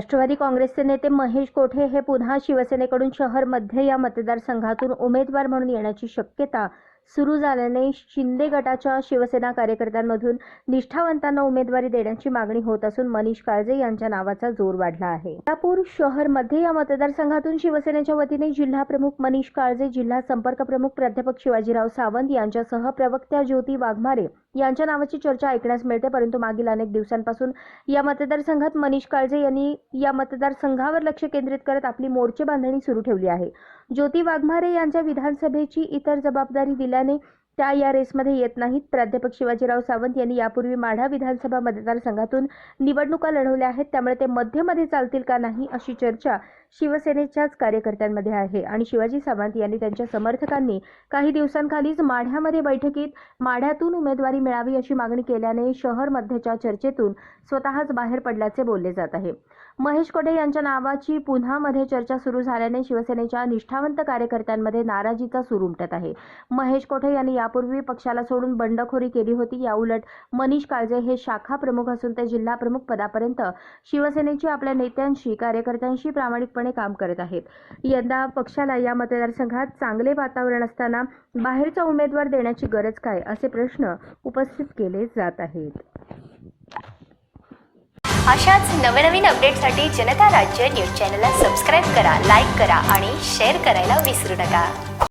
राष्ट्रवादी काँग्रेसचे नेते महेश कोठे हे पुन्हा शिवसेनेकडून शहर मध्य या मतदारसंघातून उमेदवार म्हणून येण्याची शक्यता सुरू झाल्याने शिंदे गटाच्या शिवसेना कार्यकर्त्यांमधून निष्ठावंतांना उमेदवारी देण्याची मागणी होत असून मनीष काळजे यांच्या नावाचा जोर वाढला आहे. कोल्हापूर शहरमध्ये या मतदारसंघातून शिवसेनेच्या वतीने जिल्हा प्रमुख मनीष काळजे जिल्हा संपर्क प्रमुख प्राध्यापक शिवाजीराव सावंत यांच्यासह प्रवक्त्या ज्योती वाघमारे यांच्या नावाची चर्चा ऐकण्यास मिळते. परंतु मागील अनेक दिवसांपासून या मतदारसंघात मनीष काळजे यांनी या मतदारसंघावर लक्ष केंद्रित करत आपली मोर्चे बांधणी सुरू ठेवली आहे. ज्योती वाघमारे यांच्या विधानसभेची इतर जबाबदारी दिल्याने त्या या रेसमध्ये येत नाहीत. प्राध्यापक शिवाजीराव सावंत यांनी यापूर्वी माढा विधानसभा मतदारसंघातून निवडणुका लढवल्या आहेत. त्यामुळे ते मध्यमध्ये चालतील का नाही अशी चर्चा शिवसेनेच्याच कार्यकर्त्यांमध्ये आहे. आणि शिवाजी सावंत यांनी त्यांच्या समर्थकांनी काही दिवसांखालीच माढ्यामध्ये बैठकीत माढ्यातून उमेदवारी मिळावी अशी मागणी केल्याने शहर मध्यच्या चर्चेतून स्वतःच बाहेर पडल्याचे बोलले जात आहे. महेश कोठे यांच्या नावाची पुन्हा मध्ये चर्चा सुरू झाल्याने शिवसेनेच्या निष्ठावंत कार्यकर्त्यांमध्ये नाराजीचा सूर उमटत आहे. महेश कोठे यांनी यापूर्वी पक्षाला सोडून बंडखोरी केली होती. याउलट मनीष काळजे हे शाखा प्रमुख असून ते जिल्हा प्रमुख पदापर्यंत शिवसेनेची आपल्या नेत्यांशी कार्यकर्त्यांशी प्रामाणिकपणे काम करत आहेत. यंदा पक्षाला या मतदारसंघात चांगले वातावरण असताना बाहेरचा उमेदवार देण्याची गरज काय असे प्रश्न उपस्थित केले जात आहेत. अशाच नवनवीन अपडेटसाठी जनता राज्य न्यूज चॅनलला सबस्क्राईब करा लाईक करा आणि शेअर करायला विसरू नका.